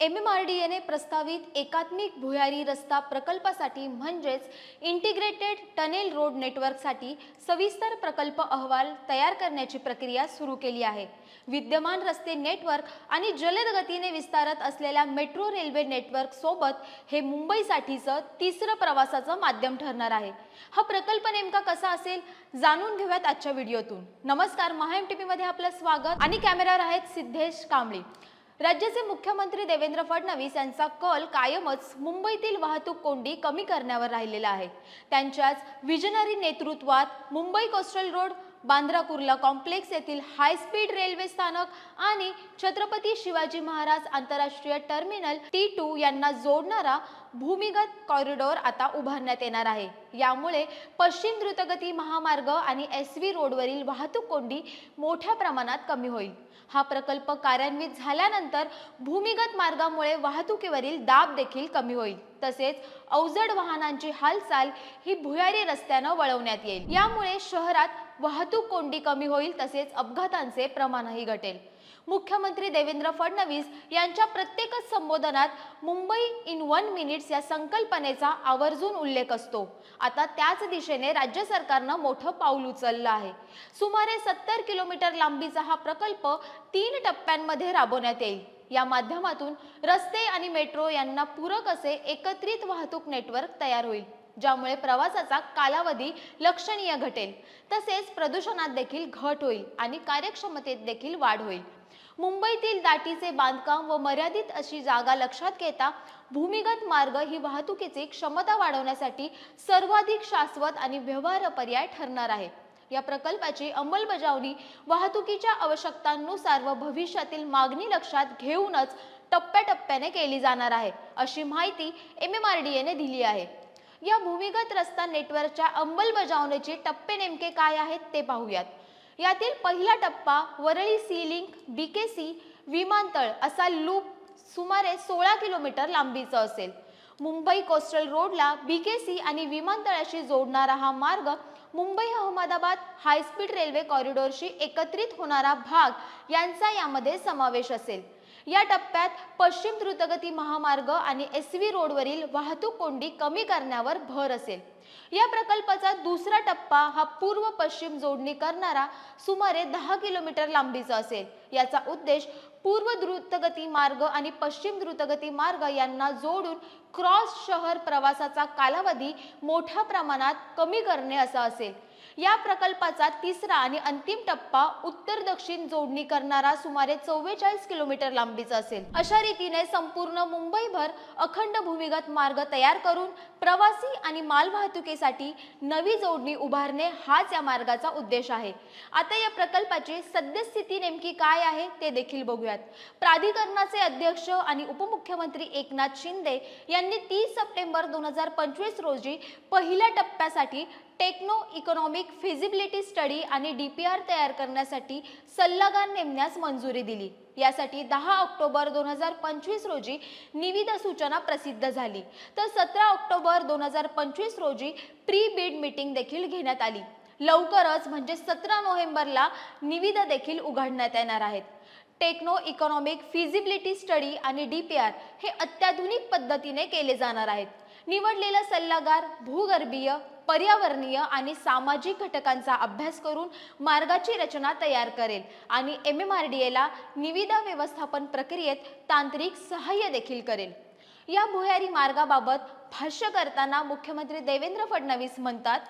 M M R D एने प्रस्तावित एकात्मिक भुयारी रस्ता प्रकल्पासाठी म्हणजेच इंटिग्रेटेड टनेल रोड नेटवर्कसाठी सविस्तर प्रकल्प अहवाल तयार करण्याची प्रक्रिया सुरू केली आहे. विद्यमान रस्ते नेटवर्क आणि जलद गतीने विस्तारत असलेल्या मेट्रो रेल्वे नेटवर्क सोबत हे मुंबईसाठीचं तिसरं प्रवासाचं माध्यम ठरणार आहे. हा प्रकल्प नेमका कसा असेल जाणून घेऊयात आजच्या व्हिडिओतून. नमस्कार महाएम टी मध्ये आपलं स्वागत. आणि कॅमेरावर आहेत सिद्धेश कांबळे. राज्याचे मुख्यमंत्री देवेंद्र फडणवीस यांचा कल कायमच मुंबईतील वाहतूक कोंडी कमी करण्यावर राहिलेला आहे. त्यांच्याच विजनरी नेतृत्वात Mumbai coastal road Bandra Kurla complex येथील हायस्पीड रेल्वे स्थानक आणि छत्रपती शिवाजी महाराज आंतरराष्ट्रीय टर्मिनल टी टू यांना जोडणारा भूमिगत कॉरिडॉर आता उभारण्यात येणार आहे. यामुळे पश्चिम द्रुतगती महामार्ग आणि एस व्ही रोडवरील वाहतूक कोंडी मोठ्या प्रमाणात कमी होईल. हा प्रकल्प कार्यान्वित झाल्यानंतर भूमिगत मार्गामुळे वाहतुकीवरील दाब देखील कमी होईल. तसेच अवजड वाहनांची हालचाल ही भुयारी रस्त्यानं वळवण्यात येईल. यामुळे शहरात वाहतूक कोंडी कमी होईल तसेच अपघातांचे प्रमाणही घटेल. मुख्यमंत्री देवेंद्र फडणवीस यांच्या प्रत्येकच संबोधनात मुंबई इन वन मिनिट्स या संकल्पनेचा आवर्जून उल्लेख असतो. आता त्याच दिशेने राज्य सरकारनं मोठं पाऊल उचललं आहे. सुमारे सत्तर किलोमीटर लांबीचा हा प्रकल्प तीन टप्प्यांमध्ये राबवण्यात येईल. या माध्यमातून रस्ते आणि मेट्रो यांना पूरक असे एकत्रित वाहतूक नेटवर्क तयार होईल. ज्यामुळे प्रवासाचा कालावधी लक्षणीय घटेल. तसेच प्रदूषणात देखील घट होईल आणि कार्यक्षमतेत देखील वाढ होईल. मुंबईतील दाटीचे बांधकाम व मर्यादित अशी जागा लक्षात घेता भूमिगत मार्ग ही वाहतुकीची क्षमता वाढवण्यासाठी सर्वाधिक शाश्वत आणि व्यवहार पर्याय ठरणार आहे. या प्रकल्पाची अंमलबजावणी वाहतुकीच्या आवश्यकतांनुसार व भविष्यातील मागणी लक्षात घेऊनच टप्प्याटप्प्याने केली जाणार आहे अशी माहिती एम एम आर डी एने दिली आहे. या भूमिगत रस्ता नेटवर्कच्या अंमलबजावणीचे टप्पे नेमके काय आहेत ते पाहूयात. यातील पहिला टप्पा वरळी सी लिंक सी विमानतळ असा लूप सुमारे सोळा किलोमीटर लांबीचा असेल. मुंबई कोस्टल रोडला बी के सी आणि विमानतळाशी जोडणारा हा मार्ग Mumbai Ahmedabad high speed railway कॉरिडॉरशी एकत्रित होणारा भाग यांचा यामध्ये समावेश असेल. या टप्प्यात पश्चिम द्रुतगती महामार्ग आणि एस व्ही रोडवरील वाहतूक कोंडी कमी करण्यावर भर असेल. या प्रकल्पाचा दुसरा टप्पा हा पूर्व पश्चिम जोडणी करणारा सुमारे दहा किलोमीटर लांबीचा असेल. याचा उद्देश पूर्व द्रुतगती मार्ग आणि पश्चिम द्रुतगती मार्ग यांना जोडून क्रॉस शहर प्रवासाचा कालावधी मोठ्या प्रमाणात कमी करणे असा असेल. या प्रकल्पाचा तिसरा आणि अंतिम टप्पा उत्तर दक्षिण जोडणी करणारा सुमारे चव्वेचाळीस किलोमीटर लांबीचा असेल. अशा रीतीने संपूर्ण मुंबईभर अखंड भूमिगत मार्ग तयार करून प्रवासी आणि मालवाहतुकीसाठी नवी जोडणी उभारणे हाच या मार्गाचा उद्देश आहे. आता या प्रकल्पाची सद्यस्थिती नेमकी काय आहे ते देखील बघूयात. प्राधिकरणाचे अध्यक्ष आणि उपमुख्यमंत्री एकनाथ शिंदे यांनी तीस सप्टेंबर दोन हजार पंचवीस रोजी पहिल्या टप्प्यासाठी टेक्नो इकॉनॉमिक फिजिबिलिटी स्टडी आणि डी पी आर तयार करण्यासाठी सल्लागार नेमण्यास मंजुरी दिली. यासाठी दहा ऑक्टोबर दोन हजार पंचवीस रोजी निविदा सूचना प्रसिद्ध झाली. तर सतरा ऑक्टोबर दोन हजार पंचवीस रोजी प्री बीड मीटिंग देखील घेण्यात आली. लवकरच म्हणजे सतरा नोव्हेंबरला निविदा देखील उघडण्यात येणार आहेत. टेक्नो इकॉनॉमिक फिजिबिलिटी स्टडी आणि डी पी आर हे अत्याधुनिक पद्धतीने केले जाणार आहेत. निवडलेला सल्लागार भूगर्भीय पर्यावरणीय आणि सामाजिक घटकांचा अभ्यास करून मार्गाची रचना तयार करेल. आणि एम एम आर डी एला निविदा व्यवस्थापन प्रक्रियेत तांत्रिक सहाय्य देखील करेल. या भुयारी मार्गाबाबत भाष्य करताना मुख्यमंत्री देवेंद्र फडणवीस म्हणतात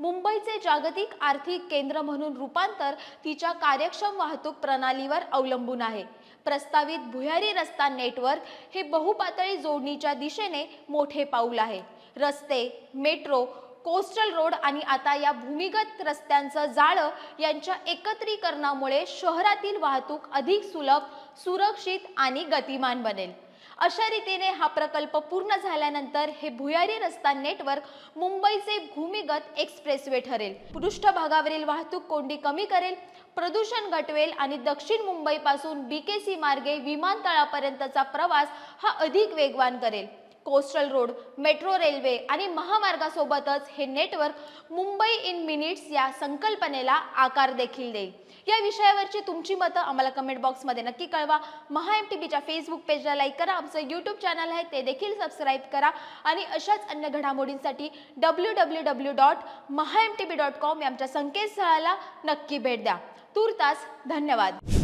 मुंबईचे जागतिक आर्थिक केंद्र म्हणून रूपांतर तिच्या कार्यक्षम वाहतूक प्रणालीवर अवलंबून आहे. प्रस्तावित भुयारी रस्ता नेटवर्क हे बहुपातळी जोडणीच्या दिशेने मोठे पाऊल आहे. रस्ते मेट्रो कोस्टल रोड आणि आता या भूमिगत रस्त्यांचं जाळं यांच्या एकत्रीकरणामुळे शहरातील वाहतूक अधिक सुलभ सुरक्षित आणि गतिमान बनेल. अशा रीतीने हा प्रकल्प पूर्ण झाल्यानंतर हे भुयारी रस्ता नेटवर्क मुंबईचे भूमिगत एक्सप्रेसवे ठरेल. पृष्ठभागावरील वाहतूक कोंडी कमी करेल प्रदूषण घटवेल आणि दक्षिण मुंबईपासून बी के सी मार्गे विमानतळापर्यंतचा प्रवास हा अधिक वेगवान करेल. कोस्टल रोड मेट्रो रेल्वे आणि महामार्गासोबतच हे नेटवर्क मुंबई इन मिनिट्स या संकल्पनेला आकार देखील देईल. या विषयावरची तुमची मतं आम्हाला कमेंट बॉक्समध्ये नक्की कळवा. महा एम टी बीच्या फेसबुक पेजला लाईक करा. आमचं यूट्यूब चॅनल आहे ते देखील सबस्क्राईब करा. आणि अशाच अन्य घडामोडींसाठी W W W dot Maha M T B dot com या आमच्या संकेतस्थळाला नक्की भेट द्या. तूर्तास धन्यवाद.